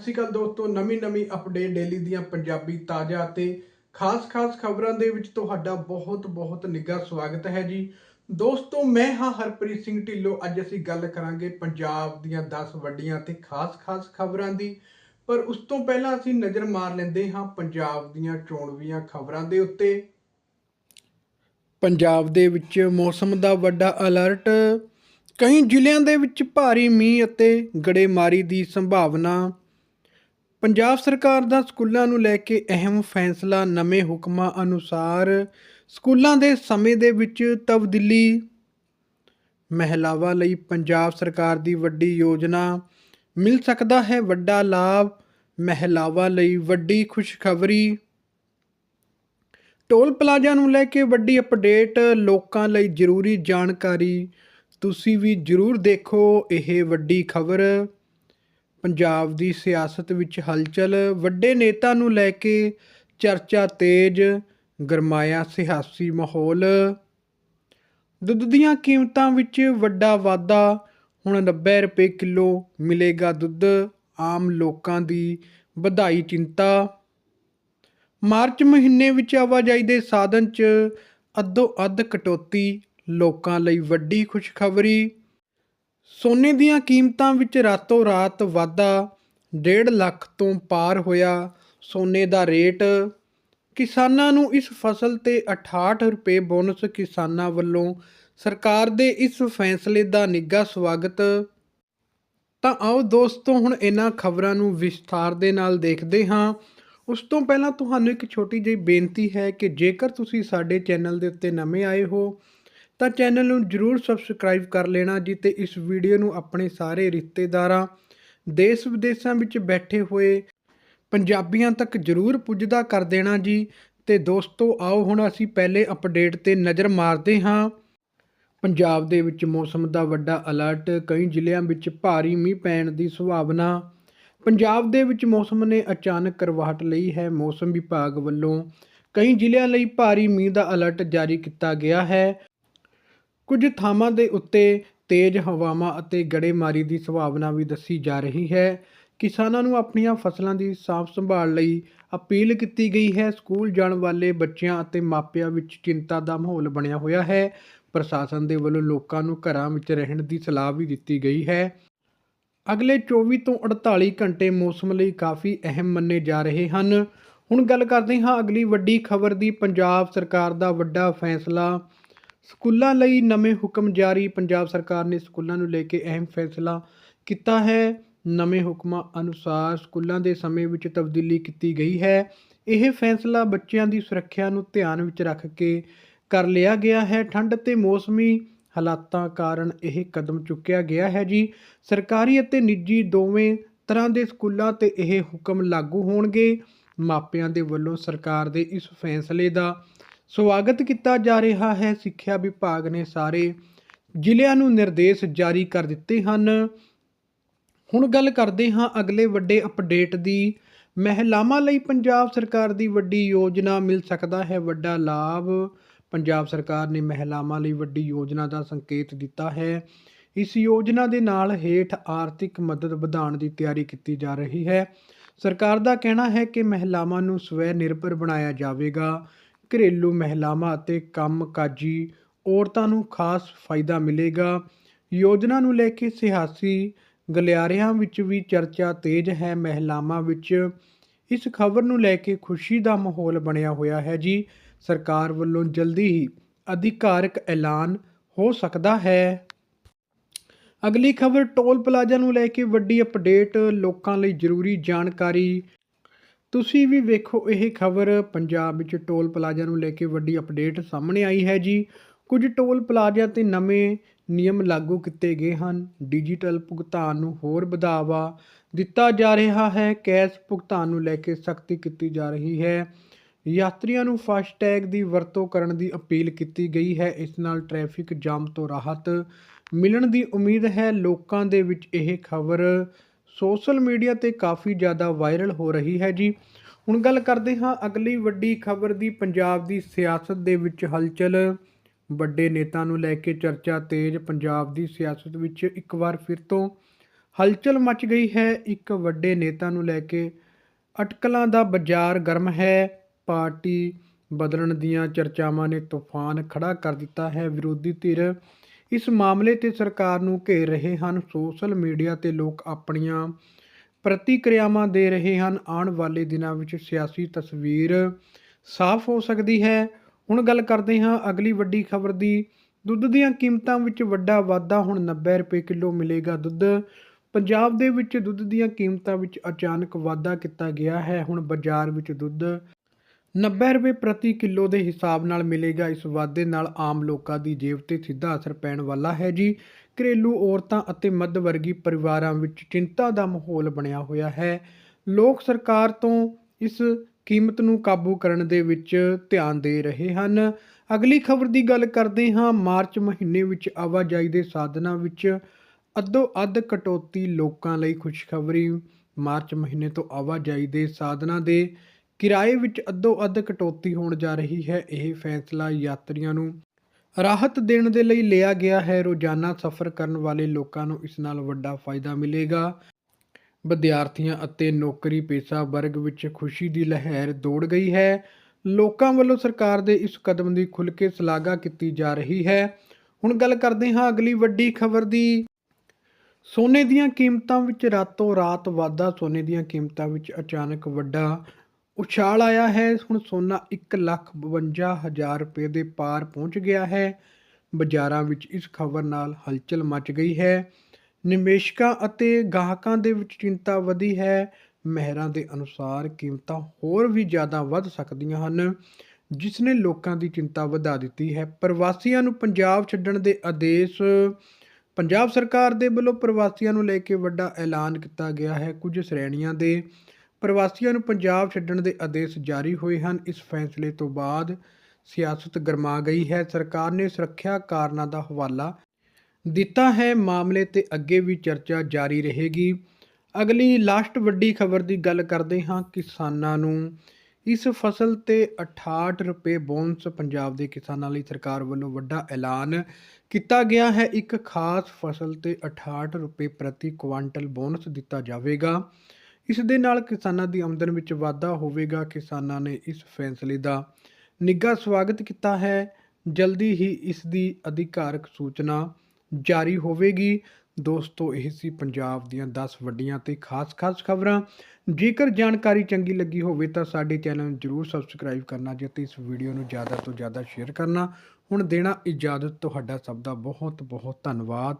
ਸਤਿ ਸ਼੍ਰੀ ਅਕਾਲ ਦੋਸਤੋ, ਨਵੀਂ ਨਵੀਂ ਅਪਡੇਟ ਡੇਲੀ ਦੀਆਂ ਪੰਜਾਬੀ ਤਾਜ਼ਾ ਅਤੇ ਖਾਸ-ਖਾਸ ਖਬਰਾਂ ਦੇ ਵਿੱਚ ਤੁਹਾਡਾ ਬਹੁਤ-ਬਹੁਤ ਨਿੱਘਾ ਸਵਾਗਤ ਹੈ ਜੀ। ਦੋਸਤੋ, ਮੈਂ ਹਾਂ ਹਰਪ੍ਰੀਤ ਸਿੰਘ ਢਿੱਲੋਂ। ਅੱਜ ਅਸੀਂ ਗੱਲ ਕਰਾਂਗੇ ਪੰਜਾਬ ਦੀਆਂ 10 ਵੱਡੀਆਂ ਤੇ ਖਾਸ-ਖਾਸ ਖਬਰਾਂ ਦੀ। ਪਰ ਉਸ ਤੋਂ ਪਹਿਲਾਂ ਅਸੀਂ ਨਜ਼ਰ ਮਾਰ ਲੈਂਦੇ ਹਾਂ ਪੰਜਾਬ ਦੀਆਂ ਚੋਣਵੀਆਂ ਖਬਰਾਂ ਦੇ ਉੱਤੇ। ਪੰਜਾਬ ਦੇ ਵਿੱਚ ਮੌਸਮ ਦਾ ਵੱਡਾ ਅਲਰਟ ਕਈ ਜ਼ਿਲ੍ਹਿਆਂ ਦੇ ਵਿੱਚ ਭਾਰੀ ਮੀਂਹ ਅਤੇ ਗੜੇਮਾਰੀ ਦੀ ਸੰਭਾਵਨਾ। ਪੰਜਾਬ ਸਰਕਾਰ ਦਾ ਸਕੂਲਾਂ ਨੂੰ ਲੈ ਕੇ ਅਹਿਮ ਫੈਸਲਾ ਨਵੇਂ ਹੁਕਮਾਂ ਅਨੁਸਾਰ ਸਕੂਲਾਂ ਦੇ ਸਮੇਂ ਦੇ ਵਿੱਚ ਤਬਦੀਲੀ ਮਹਿਲਾਵਾਂ ਲਈ ਪੰਜਾਬ ਸਰਕਾਰ ਦੀ ਵੱਡੀ ਯੋਜਨਾ, ਮਿਲ ਸਕਦਾ ਹੈ ਵੱਡਾ ਲਾਭ, ਮਹਿਲਾਵਾਂ ਲਈ ਵੱਡੀ ਖੁਸ਼ਖਬਰੀ। ਟੋਲ ਪਲਾਜ਼ਾ ਨੂੰ ਲੈ ਕੇ ਵੱਡੀ ਅਪਡੇਟ, ਲੋਕਾਂ ਲਈ ਜ਼ਰੂਰੀ ਜਾਣਕਾਰੀ। ਤੁਸੀਂ ਵੀ ਜ਼ਰੂਰ ਦੇਖੋ ਇਹ ਵੱਡੀ ਖਬਰ। ਪੰਜਾਬ ਦੀ ਸਿਆਸਤ ਵਿੱਚ ਹਲਚਲ, ਵੱਡੇ ਨੇਤਾ ਨੂੰ ਲੈ ਕੇ ਚਰਚਾ ਤੇਜ਼, ਗਰਮਾਇਆ ਸਿਆਸੀ ਮਾਹੌਲ। ਦੁੱਧ ਦੀਆਂ ਕੀਮਤਾਂ ਵਿੱਚ ਵੱਡਾ ਵਾਧਾ, ਹੁਣ 90 ਰੁਪਏ ਕਿਲੋ ਮਿਲੇਗਾ ਦੁੱਧ, ਆਮ ਲੋਕਾਂ ਦੀ ਵਧਾਈ ਚਿੰਤਾ। ਮਾਰਚ ਮਹੀਨੇ ਵਿੱਚ ਆਵਾਜਾਈ ਦੇ ਸਾਧਨ 'ਚ ਅੱਧੋ ਅੱਧ ਕਟੌਤੀ, ਲੋਕਾਂ ਲਈ ਵੱਡੀ ਖੁਸ਼ਖਬਰੀ। ਸੋਨੇ ਦੀਆਂ ਕੀਮਤਾਂ ਵਿੱਚ ਰਾਤੋਂ ਰਾਤ ਵਾਧਾ 1.5 ਲੱਖ ਤੋਂ ਪਾਰ ਹੋਇਆ। ਸੋਨੇ ਦਾ ਰੇਟ ਕਿਸਾਨਾਂ ਨੂੰ ਇਸ ਫਸਲ ਤੇ 68 ਰੁਪਏ ਬੋਨਸ ਕਿਸਾਨਾਂ ਵੱਲੋਂ ਸਰਕਾਰ ਦੇ ਇਸ ਫੈਸਲੇ ਦਾ ਨਿੱਘਾ ਸਵਾਗਤ। ਤਾਂ ਆਓ ਦੋਸਤੋ, ਹੁਣ ਇਹਨਾਂ ਖਬਰਾਂ ਨੂੰ ਵਿਸਥਾਰ ਦੇ ਨਾਲ ਦੇਖਦੇ ਹਾਂ। ਉਸ ਤੋਂ ਪਹਿਲਾਂ ਤੁਹਾਨੂੰ ਇੱਕ ਛੋਟੀ ਜਿਹੀ ਬੇਨਤੀ ਹੈ ਕਿ ਜੇਕਰ ਤੁਸੀਂ ਸਾਡੇ ਚੈਨਲ ਦੇ ਉੱਤੇ ਨਵੇਂ ਆਏ ਹੋ ਤਾਂ ਚੈਨਲ ਨੂੰ ਜਰੂਰ ਸਬਸਕ੍ਰਾਈਬ ਕਰ ਲੈਣਾ ਜੀ ਤੇ ਇਸ ਵੀਡੀਓ ਨੂੰ ਆਪਣੇ ਸਾਰੇ ਰਿਸ਼ਤੇਦਾਰਾਂ, ਦੇਸ਼ ਵਿਦੇਸ਼ਾਂ ਵਿੱਚ ਬੈਠੇ ਹੋਏ ਪੰਜਾਬੀਆਂ ਤੱਕ ਜਰੂਰ ਪੁੱਜਦਾ ਕਰ ਦੇਣਾ ਜੀ। ਤੇ ਦੋਸਤੋ, ਆਓ ਹੁਣ ਅਸੀਂ ਪਹਿਲੇ ਅਪਡੇਟ ਤੇ ਨਜ਼ਰ ਮਾਰਦੇ ਹਾਂ। ਪੰਜਾਬ ਦੇ ਵਿੱਚ ਮੌਸਮ ਦਾ ਵੱਡਾ ਅਲਰਟ, ਕਈ ਜ਼ਿਲ੍ਹਿਆਂ ਵਿੱਚ ਭਾਰੀ ਮੀਂਹ ਪੈਣ ਦੀ ਸੰਭਾਵਨਾ। ਪੰਜਾਬ ਦੇ ਵਿੱਚ ਮੌਸਮ ਨੇ ਅਚਾਨਕ ਕਰਵਾਹਟ ਲਈ ਹੈ। ਮੌਸਮ ਵਿਭਾਗ ਵੱਲੋਂ ਕਈ ਜ਼ਿਲ੍ਹਿਆਂ ਲਈ ਭਾਰੀ ਮੀਂਹ ਦਾ ਅਲਰਟ ਜਾਰੀ ਕੀਤਾ ਗਿਆ ਹੈ। ਕੁਝ ਥਾਵਾਂ ਦੇ ਉੱਤੇ ਤੇਜ਼ ਹਵਾਵਾਂ ਅਤੇ ਗੜੇਮਾਰੀ ਦੀ ਸੰਭਾਵਨਾ ਵੀ ਦੱਸੀ ਜਾ ਰਹੀ ਹੈ। ਕਿਸਾਨਾਂ ਨੂੰ ਆਪਣੀਆਂ ਫਸਲਾਂ ਦੀ ਸਾਂਭ ਸੰਭਾਲ ਲਈ ਅਪੀਲ ਕੀਤੀ ਗਈ ਹੈ। ਸਕੂਲ ਜਾਣ ਵਾਲੇ ਬੱਚਿਆਂ ਅਤੇ ਮਾਪਿਆਂ ਵਿੱਚ ਚਿੰਤਾ ਦਾ ਮਾਹੌਲ ਬਣਿਆ ਹੋਇਆ ਹੈ। ਪ੍ਰਸ਼ਾਸਨ ਦੇ ਵੱਲੋਂ ਲੋਕਾਂ ਨੂੰ ਘਰਾਂ ਵਿੱਚ ਰਹਿਣ ਦੀ ਸਲਾਹ ਵੀ ਦਿੱਤੀ ਗਈ ਹੈ। ਅਗਲੇ 24 ਤੋਂ 48 ਘੰਟੇ ਮੌਸਮ ਲਈ ਕਾਫੀ ਅਹਿਮ ਮੰਨੇ ਜਾ ਰਹੇ ਹਨ। ਹੁਣ ਗੱਲ ਕਰਦੇ ਹਾਂ ਅਗਲੀ ਵੱਡੀ ਖਬਰ ਦੀ। ਪੰਜਾਬ ਸਰਕਾਰ ਦਾ ਵੱਡਾ ਫੈਸਲਾ ਸਕੂਲਾਂ ਲਈ ਨਵੇਂ ਹੁਕਮ ਜਾਰੀ। ਪੰਜਾਬ ਸਰਕਾਰ ਨੇ ਸਕੂਲਾਂ ਨੂੰ ਲੈ ਕੇ ਅਹਿਮ ਫੈਸਲਾ ਕੀਤਾ ਹੈ। ਨਵੇਂ ਹੁਕਮਾਂ ਅਨੁਸਾਰ ਸਕੂਲਾਂ ਦੇ ਸਮੇਂ ਵਿੱਚ ਤਬਦੀਲੀ ਕੀਤੀ ਗਈ ਹੈ। ਇਹ ਫੈਸਲਾ ਬੱਚਿਆਂ ਦੀ ਸੁਰੱਖਿਆ ਨੂੰ ਧਿਆਨ ਵਿੱਚ ਰੱਖ ਕੇ ਕਰ ਲਿਆ ਗਿਆ ਹੈ। ਠੰਡ ਤੇ ਮੌਸਮੀ ਹਾਲਾਤਾਂ ਕਾਰਨ ਇਹ ਕਦਮ ਚੁੱਕਿਆ ਗਿਆ ਹੈ ਜੀ। ਸਰਕਾਰੀ ਅਤੇ ਨਿੱਜੀ ਦੋਵੇਂ ਤਰ੍ਹਾਂ ਦੇ ਸਕੂਲਾਂ ਤੇ ਇਹ ਹੁਕਮ ਲਾਗੂ ਹੋਣਗੇ। ਮਾਪਿਆਂ ਦੇ ਵੱਲੋਂ ਸਰਕਾਰ ਦੇ ਇਸ ਫੈਸਲੇ ਦਾ ਸਵਾਗਤ ਕੀਤਾ ਜਾ ਰਿਹਾ ਹੈ। ਸਿੱਖਿਆ ਵਿਭਾਗ ਨੇ ਸਾਰੇ ਜ਼ਿਲ੍ਹਿਆਂ ਨੂੰ ਨਿਰਦੇਸ਼ ਜਾਰੀ ਕਰ ਦਿੱਤੇ ਹਨ। ਹੁਣ ਗੱਲ ਕਰਦੇ ਹਾਂ ਅਗਲੇ ਵੱਡੇ ਅਪਡੇਟ ਦੀ। ਮਹਿਲਾਵਾਂ ਲਈ ਪੰਜਾਬ ਸਰਕਾਰ ਦੀ ਵੱਡੀ ਯੋਜਨਾ ਮਿਲ ਸਕਦਾ ਹੈ। ਵੱਡਾ ਲਾਭ, ਪੰਜਾਬ ਸਰਕਾਰ ਨੇ ਮਹਿਲਾਵਾਂ ਲਈ ਵੱਡੀ ਯੋਜਨਾ ਦਾ ਸੰਕੇਤ ਦਿੱਤਾ ਹੈ। ਇਸ ਯੋਜਨਾ ਦੇ ਨਾਲ ਹੇਠ ਆਰਥਿਕ ਮਦਦ ਵਧਾਉਣ ਦੀ ਤਿਆਰੀ ਕੀਤੀ ਜਾ ਰਹੀ ਹੈ। ਸਰਕਾਰ ਦਾ ਕਹਿਣਾ ਹੈ ਕਿ ਮਹਿਲਾਵਾਂ ਨੂੰ ਸਵੈ ਨਿਰਭਰ ਬਣਾਇਆ ਜਾਵੇਗਾ। ਘਰੇਲੂ ਮਹਿਲਾਵਾਂ ਅਤੇ ਕੰਮਕਾਜੀ ਔਰਤਾਂ ਨੂੰ ਖਾਸ ਫਾਇਦਾ ਮਿਲੇਗਾ। ਯੋਜਨਾ ਨੂੰ ਲੈ ਕੇ ਸਿਆਸੀ ਗਲਿਆਰਿਆਂ ਵਿੱਚ ਵੀ ਚਰਚਾ ਤੇਜ਼ ਹੈ। ਮਹਿਲਾਵਾਂ ਵਿੱਚ ਇਸ ਖਬਰ ਨੂੰ ਲੈ ਕੇ ਖੁਸ਼ੀ ਦਾ ਮਾਹੌਲ ਬਣਿਆ ਹੋਇਆ ਹੈ ਜੀ। ਸਰਕਾਰ ਵੱਲੋਂ ਜਲਦੀ ਹੀ ਅਧਿਕਾਰਕ ਐਲਾਨ ਹੋ ਸਕਦਾ ਹੈ। ਅਗਲੀ ਖਬਰ ਟੋਲ ਪਲਾਜ਼ਾ ਨੂੰ ਲੈ ਕੇ ਵੱਡੀ ਅਪਡੇਟ, ਲੋਕਾਂ ਲਈ ਜ਼ਰੂਰੀ ਜਾਣਕਾਰੀ। ਤੁਸੀਂ ਵੀ ਵੇਖੋ, ਇਹ ਖਬਰ ਪੰਜਾਬ ਵਿੱਚ ਟੋਲ ਪਲਾਜ਼ਾ ਨੂੰ ਲੈ ਕੇ ਵੱਡੀ ਅਪਡੇਟ ਸਾਹਮਣੇ ਆਈ ਹੈ ਜੀ। ਕੁਝ ਟੋਲ ਪਲਾਜ਼ਾ ਤੇ ਨਵੇਂ ਨਿਯਮ ਲਾਗੂ ਕੀਤੇ ਗਏ ਹਨ। ਡਿਜੀਟਲ ਭੁਗਤਾਨ ਨੂੰ ਹੋਰ ਵਧਾਵਾ ਦਿੱਤਾ ਜਾ ਰਿਹਾ ਹੈ। ਕੈਸ਼ ਭੁਗਤਾਨ ਨੂੰ ਲੈ ਕੇ ਸਖਤੀ ਕੀਤੀ ਜਾ ਰਹੀ ਹੈ। ਯਾਤਰੀਆਂ ਨੂੰ ਫਾਸਟੈਗ ਦੀ ਵਰਤੋਂ ਕਰਨ ਦੀ ਅਪੀਲ ਕੀਤੀ ਗਈ ਹੈ। ਇਸ ਨਾਲ ਟ੍ਰੈਫਿਕ ਜਾਮ ਤੋਂ ਰਾਹਤ ਮਿਲਣ ਦੀ ਉਮੀਦ ਹੈ। ਲੋਕਾਂ ਦੇ ਵਿੱਚ ਇਹ ਖਬਰ ਸੋਸ਼ਲ ਮੀਡੀਆ ਤੇ ਕਾਫੀ ਜ਼ਿਆਦਾ ਵਾਇਰਲ ਹੋ ਰਹੀ ਹੈ ਜੀ। ਹੁਣ ਗੱਲ ਕਰਦੇ ਹਾਂ ਅਗਲੀ ਵੱਡੀ ਖਬਰ ਦੀ, ਪੰਜਾਬ ਦੀ ਸਿਆਸਤ ਦੇ ਵਿੱਚ ਹਲਚਲ। ਵੱਡੇ ਨੇਤਾ ਨੂੰ ਲੈ ਕੇ ਚਰਚਾ ਤੇਜ਼, ਪੰਜਾਬ ਦੀ ਸਿਆਸਤ ਵਿੱਚ ਇੱਕ ਵਾਰ ਫਿਰ ਤੋਂ ਹਲਚਲ ਮਚ ਗਈ ਹੈ। ਇੱਕ ਵੱਡੇ ਨੇਤਾ ਨੂੰ ਲੈ ਕੇ ਅਟਕਲਾਂ ਦਾ ਬਾਜ਼ਾਰ ਗਰਮ ਹੈ। ਪਾਰਟੀ ਬਦਲਣ ਦੀਆਂ ਚਰਚਾਵਾਂ ਨੇ ਤੂਫਾਨ ਖੜਾ ਕਰ ਦਿੱਤਾ ਹੈ। ਵਿਰੋਧੀ ਧਿਰ ਇਸ ਮਾਮਲੇ ਤੇ ਸਰਕਾਰ ਨੂੰ ਘੇਰ ਰਹੇ ਹਨ। ਸੋਸ਼ਲ ਮੀਡੀਆ ਤੇ ਲੋਕ ਆਪਣੀਆਂ ਪ੍ਰਤੀਕਿਰਿਆਵਾਂ ਦੇ ਰਹੇ ਹਨ। ਆਉਣ ਵਾਲੇ ਦਿਨਾਂ ਵਿੱਚ ਸਿਆਸੀ ਤਸਵੀਰ ਸਾਫ਼ ਹੋ ਸਕਦੀ ਹੈ। ਹੁਣ ਗੱਲ ਕਰਦੇ ਹਾਂ ਅਗਲੀ ਵੱਡੀ ਖਬਰ ਦੀ। ਦੁੱਧ ਦੀਆਂ ਕੀਮਤਾਂ ਵਿੱਚ ਵੱਡਾ ਵਾਧਾ, ਹੁਣ 90 ਰੁਪਏ ਕਿਲੋ ਮਿਲੇਗਾ ਦੁੱਧ। ਪੰਜਾਬ ਦੇ ਵਿੱਚ ਦੁੱਧ ਦੀਆਂ ਕੀਮਤਾਂ ਵਿੱਚ ਅਚਾਨਕ ਵਾਧਾ ਕੀਤਾ ਗਿਆ ਹੈ। ਹੁਣ ਬਾਜ਼ਾਰ ਵਿੱਚ ਦੁੱਧ 90 ਰੁਪਏ ਪ੍ਰਤੀ ਕਿਲੋ ਦੇ ਹਿਸਾਬ ਨਾਲ ਮਿਲੇਗਾ ਇਸ ਵਾਧੇ ਨਾਲ ਆਮ ਲੋਕਾਂ ਦੀ ਜੇਬ ਤੇ ਸਿੱਧਾ ਅਸਰ ਪੈਣ ਵਾਲਾ ਹੈ ਜੀ। ਘਰੇਲੂ ਔਰਤਾਂ ਅਤੇ ਮੱਧ ਵਰਗੀ ਪਰਿਵਾਰਾਂ ਵਿੱਚ ਚਿੰਤਾ ਦਾ ਮਾਹੌਲ ਬਣਿਆ ਹੋਇਆ ਹੈ। ਲੋਕ ਸਰਕਾਰ ਤੋਂ ਇਸ ਕੀਮਤ ਨੂੰ ਕਾਬੂ ਕਰਨ ਦੇ ਵਿੱਚ ਧਿਆਨ ਦੇ ਰਹੇ ਹਨ। ਅਗਲੀ ਖਬਰ ਦੀ ਗੱਲ ਕਰਦੇ ਹਾਂ। ਮਾਰਚ ਮਹੀਨੇ ਵਿੱਚ ਆਵਾਜਾਈ ਦੇ ਸਾਧਨਾਂ ਵਿੱਚ ਅੱਧੋ ਅੱਧ ਕਟੌਤੀ ਲੋਕਾਂ ਲਈ ਖੁਸ਼ਖਬਰੀ। ਮਾਰਚ ਮਹੀਨੇ ਤੋਂ ਆਵਾਜਾਈ ਦੇ ਸਾਧਨਾਂ ਦੇ ਕਿਰਾਏ ਵਿੱਚ ਅੱਧੋ ਅੱਧ ਕਟੌਤੀ ਹੋਣ ਜਾ ਰਹੀ ਹੈ, ਇਹ ਫੈਸਲਾ ਯਾਤਰੀਆਂ ਨੂੰ ਰਾਹਤ ਦੇਣ ਦੇ ਲਈ ਲਿਆ ਗਿਆ ਹੈ। ਰੋਜ਼ਾਨਾ ਸਫ਼ਰ ਕਰਨ ਵਾਲੇ ਲੋਕਾਂ ਨੂੰ ਇਸ ਨਾਲ ਵੱਡਾ ਫਾਇਦਾ ਮਿਲੇਗਾ। ਵਿਦਿਆਰਥੀਆਂ ਅਤੇ ਨੌਕਰੀ ਪੇਸ਼ਾ ਵਰਗ ਵਿੱਚ ਖੁਸ਼ੀ ਦੀ ਲਹਿਰ ਦੌੜ ਗਈ ਹੈ। ਲੋਕਾਂ ਵੱਲੋਂ ਸਰਕਾਰ ਦੇ ਇਸ ਕਦਮ ਦੀ ਖੁੱਲ੍ਹ ਕੇ ਸ਼ਲਾਘਾ ਕੀਤੀ ਜਾ ਰਹੀ ਹੈ। ਹੁਣ ਗੱਲ ਕਰਦੇ ਹਾਂ ਅਗਲੀ ਵੱਡੀ ਖਬਰ ਦੀ। ਸੋਨੇ ਦੀਆਂ ਕੀਮਤਾਂ ਵਿੱਚ ਰਾਤੋਂ ਰਾਤ ਵਾਧਾ, ਸੋਨੇ ਦੀਆਂ ਕੀਮਤਾਂ ਵਿੱਚ ਅਚਾਨਕ ਵੱਡਾ ਉਛਾਲ ਆਇਆ ਹੈ। ਹੁਣ ਸੋਨਾ 152000 ਰੁਪਏ ਦੇ ਪਾਰ ਪਹੁੰਚ ਗਿਆ ਹੈ। ਬਾਜ਼ਾਰਾਂ ਵਿੱਚ ਇਸ ਖਬਰ ਨਾਲ ਹਲਚਲ ਮਚ ਗਈ ਹੈ। ਨਿਵੇਸ਼ਕਾਂ ਅਤੇ ਗਾਹਕਾਂ ਦੇ ਵਿੱਚ ਚਿੰਤਾ ਵਧੀ ਹੈ। ਮਹਿਰਾਂ ਦੇ ਅਨੁਸਾਰ ਕੀਮਤਾਂ ਹੋਰ ਵੀ ਜ਼ਿਆਦਾ ਵੱਧ ਸਕਦੀਆਂ ਹਨ, ਜਿਸ ਨੇ ਲੋਕਾਂ ਦੀ ਚਿੰਤਾ ਵਧਾ ਦਿੱਤੀ ਹੈ। ਪ੍ਰਵਾਸੀਆਂ ਨੂੰ ਪੰਜਾਬ ਛੱਡਣ ਦੇ ਆਦੇਸ਼, ਪੰਜਾਬ ਸਰਕਾਰ ਦੇ ਵੱਲੋਂ ਪ੍ਰਵਾਸੀਆਂ ਨੂੰ ਲੈ ਕੇ ਵੱਡਾ ਐਲਾਨ ਕੀਤਾ ਗਿਆ ਹੈ। ਕੁਝ ਸ਼੍ਰੇਣੀਆਂ ਦੇ ਪ੍ਰਵਾਸੀਆਂ ਨੂੰ ਪੰਜਾਬ ਛੱਡਣ ਦੇ ਆਦੇਸ਼ ਜਾਰੀ ਹੋਏ ਹਨ। ਇਸ ਫੈਸਲੇ ਤੋਂ ਬਾਅਦ ਸਿਆਸਤ ਗਰਮਾ ਗਈ ਹੈ। ਸਰਕਾਰ ਨੇ ਸੁਰੱਖਿਆ ਕਾਰਨਾਂ ਦਾ ਹਵਾਲਾ ਦਿੱਤਾ ਹੈ। ਮਾਮਲੇ ਤੇ ਅੱਗੇ ਵੀ ਚਰਚਾ ਜਾਰੀ ਰਹੇਗੀ। ਅਗਲੀ ਲਾਸਟ ਵੱਡੀ ਖਬਰ ਦੀ ਗੱਲ ਕਰਦੇ ਹਾਂ। ਕਿਸਾਨਾਂ ਨੂੰ ਇਸ ਫਸਲ ਤੇ 68 ਰੁਪਏ ਬੋਨਸ ਪੰਜਾਬ ਦੇ ਕਿਸਾਨਾਂ ਲਈ ਸਰਕਾਰ ਵੱਲੋਂ ਵੱਡਾ ਐਲਾਨ ਕੀਤਾ ਗਿਆ ਹੈ। ਇੱਕ ਖਾਸ ਫਸਲ ਤੇ 68 ਰੁਪਏ ਪ੍ਰਤੀ ਕੁਆਂਟਲ ਬੋਨਸ ਦਿੱਤਾ ਜਾਵੇਗਾ। ਇਸ ਦੇ ਨਾਲ ਕਿਸਾਨਾਂ ਦੀ ਆਮਦਨ ਵਿੱਚ ਵਾਧਾ ਹੋਵੇਗਾ। ਕਿਸਾਨਾਂ ਨੇ ਇਸ ਫੈਸਲੇ ਦਾ ਨਿੱਘਾ ਸਵਾਗਤ ਕੀਤਾ ਹੈ। ਜਲਦੀ ਹੀ ਇਸ ਦੀ ਅਧਿਕਾਰਕ ਸੂਚਨਾ ਜਾਰੀ ਹੋਵੇਗੀ। ਦੋਸਤੋ, ਇਹ ਸੀ ਪੰਜਾਬ ਦੀਆਂ 10 ਵੱਡੀਆਂ ਤੇ ਖਾਸ-ਖਾਸ ਖਬਰਾਂ। ਜੇਕਰ ਜਾਣਕਾਰੀ ਚੰਗੀ ਲੱਗੀ ਹੋਵੇ ਤਾਂ ਸਾਡੇ ਚੈਨਲ ਨੂੰ ਜਰੂਰ ਸਬਸਕ੍ਰਾਈਬ ਕਰਨਾ ਜੀ ਅਤੇ ਇਸ ਵੀਡੀਓ ਨੂੰ ਜ਼ਿਆਦਾ ਤੋਂ ਜ਼ਿਆਦਾ ਸ਼ੇਅਰ ਕਰਨਾ। ਹੁਣ ਦੇਣਾ ਇਜਾਜ਼ਤ। ਤੁਹਾਡਾ ਸਭ ਦਾ ਬਹੁਤ ਬਹੁਤ ਧੰਨਵਾਦ।